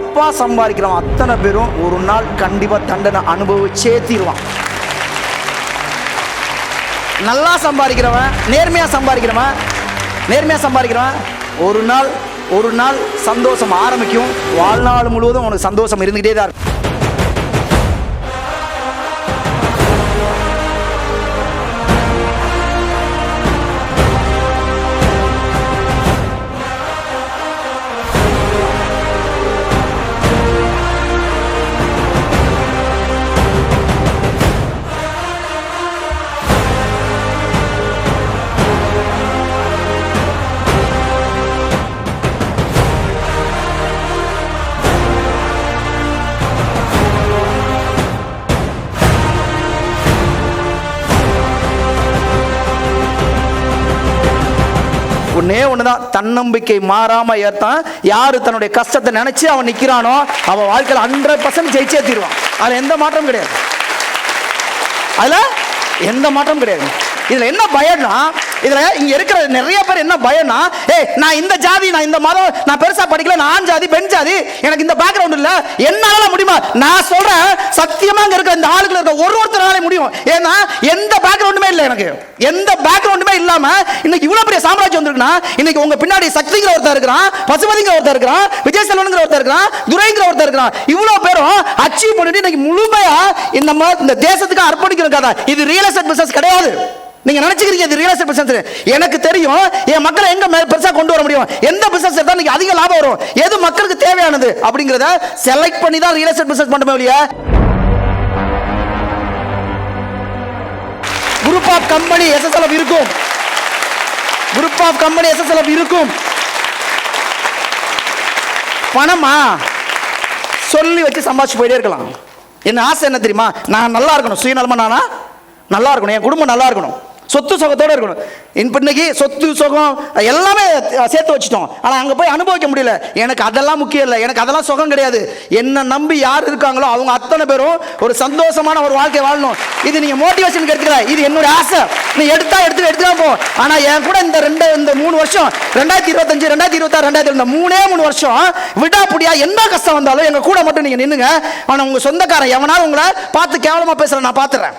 தப்பா சம்பாதிக்கிறவன் அத்தனை பேரும் ஒரு நாள் கண்டிப்பா தண்டனை அனுபவிச்சே தீர்வான். நல்லா சம்பாதிக்கிறவன் நேர்மையா சம்பாதிக்கிறவன் நேர்மையா சம்பாதிக்கிறவன் ஒரு நாள் ஒரு நாள் சந்தோஷம் ஆரம்பிக்கும். வாழ்நாள் முழுவதும் உனக்கு சந்தோஷம் இருந்துகிட்டே தான் இருக்கும். ஒன்னே ஒண்ணுதான். தன்னம்பிக்கை மாறாம ஏத்தான் யாரு தன்னுடைய கஷ்டத்தை நினைச்சு அவன் நிக்கிறானோ அவன் வாழ்க்கையில் ஹண்ட்ரட் பர்சன்ட் ஜெயிச்சே தீருவான். அதுல எந்த மாற்றமும் கிடையாது. அதுல எந்த மாற்றம் கிடையாது. இதுல என்ன பயம்னா இதுல இங்க இருக்கிற நிறைய பேர் என்ன பயம்னா ஏய் நான் இந்த ஜாதி நான் இந்த மதம் நான் பெருசா படிக்கல நான் ஆண் ஜாதி பெண் ஜாதி எனக்கு இந்த பேக்ரவுண்ட் இல்ல என்னால முடியுமா? நான் சொல்றேன் சத்தியமா இங்க இருக்க இந்த ஆளுகள் இருக்க ஒரு ஒருத்தரால முடியும். ஏன்னா எந்த பேக்ரவுண்டுமே இல்லை எனக்கு. எந்த பேக்ரவுண்டுமே இல்லாம இன்னைக்கு இவ்வளவு பெரிய சாம்ராஜ்யம் வந்திருக்குன்னா இன்னைக்கு உங்க பின்னாடி சக்திங்கிற ஒருத்தர் இருக்கிறான் பசுபதிங்கிற ஒருத்தர் இருக்கிறான் விஜய் செல்வனுங்கிற ஒருத்தர் இருக்கிறான் துரைங்கிற ஒருத்தர் இருக்கிறான். இவ்வளவு பேரும் அச்சீவ் பண்ணிட்டு இன்னைக்கு முழுமையா இந்த இந்த தேசத்துக்கு அர்ப்பணிக்கிற கதை. இது ரியல் எஸ்டேட் பிசினஸ் கிடையாது. நீங்க நினைச்சுக்கிறீங்க இது ரியல் எஸ்டேட் பிசினஸ் எனக்கு தெரியும் என் மக்களை எங்க மே- பெருசா கொண்டு வர முடியும்? எந்த பிசினஸ் எடுத்தா இன்னைக்கு அதிக லாபம் வரும்? எது மக்களுக்கு தேவையானது? அப்படிங்கறத செலக்ட் பண்ணி தான் ரியல் எஸ்டேட் பிசினஸ் பண்ணுமே இல்லையா கம்பெனி எஸ்எஸ்எல்எஃப் இருக்கும். குரூப் ஆஃப் கம்பெனி எஸ்எஸ்எல்எஃப் இருக்கும். பணமா? சொல்லி வச்சு சம்பாதிச்சு போயிட்டே இருக்கலாம். என்ன ஆசை என்ன தெரியுமா? நான் நல்லா இருக்கணும். சுயநலமா நானா? நல்லா இருக்கணும். என் குடும்பம் நல்லா இருக்கணும். சொத்து சுகத்தோடு இருக்கணும். இப்ப இன்னைக்கு சொத்து சுகம் எல்லாமே சேர்த்து வச்சுட்டோம். ஆனால் அங்கே போய் அனுபவிக்க முடியல. எனக்கு அதெல்லாம் முக்கியம் இல்லை. எனக்கு அதெல்லாம் சுகம் கிடையாது. என்ன நம்பி யார் இருக்காங்களோ அவங்க அத்தனை பேரும் ஒரு சந்தோஷமான ஒரு வாழ்க்கை வாழணும். இது நீங்கள் மோட்டிவேஷன் எடுத்துக்கல இது என்னோட ஆசை. நீ எடுத்தா எடுத்து எடுத்துதான் போ. ஆனால் என் கூட இந்த ரெண்டு இந்த மூணு வருஷம் ரெண்டாயிரத்தி இருபத்தஞ்சு ரெண்டாயிரத்தி இருபத்தாறு ரெண்டாயிரத்தி இந்த மூணே மூணு வருஷம் விடாப்புடியா என்ன கஷ்டம் வந்தாலும் எங்கள் கூட மட்டும் நீங்கள் நின்னுங்க. ஆனால் உங்கள் சொந்தக்காரன் எவனாலும் உங்களை பார்த்து கேவலமாக பேசுகிறேன் நான் பார்த்துறேன்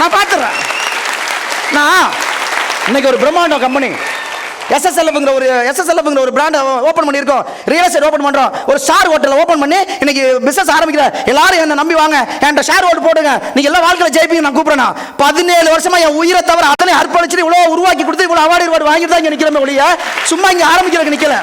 நான் பார்த்துறேன் நான் இன்னைக்கு ஒரு பிரம்மாண்டம் கம்பெனி எஸ்எஸ்எல்எஃப்ங்கிற ஒரு எஸ்எஸ்எல்எஃப்ங்கிற ஒரு பிராண்டை ஓப்பன் பண்ணியிருக்கோம். ரியல் எஸ்டேட் ஓப்பன் பண்ணுறோம் ஒரு ஷேர் ஹோட்டலில் ஓப்பன் பண்ணி இன்னைக்கு பிஸ்னஸ் ஆரம்பிக்கிற. எல்லாரும் என்ன நம்பி வாங்க. என்கிட்ட ஷேர் ஹோட்டல் போடுங்க. நீங்கள் எல்லாம் வாழ்க்கையில் ஜெயிப்பீங்க நான் கூப்பிடுறேன் பதினேழு வருஷமாக என் உயிரை தவிர அதனை அர்ப்பணிச்சு இவ்வளோ உருவாக்கி கொடுத்து இவ்வளோ அவார்டு வாங்கிட்டு தான் இங்கே நிற்கிறமே ஒழிய சும்மா இங்கே ஆரம்பிக்கிறதுக்கு நிற்கல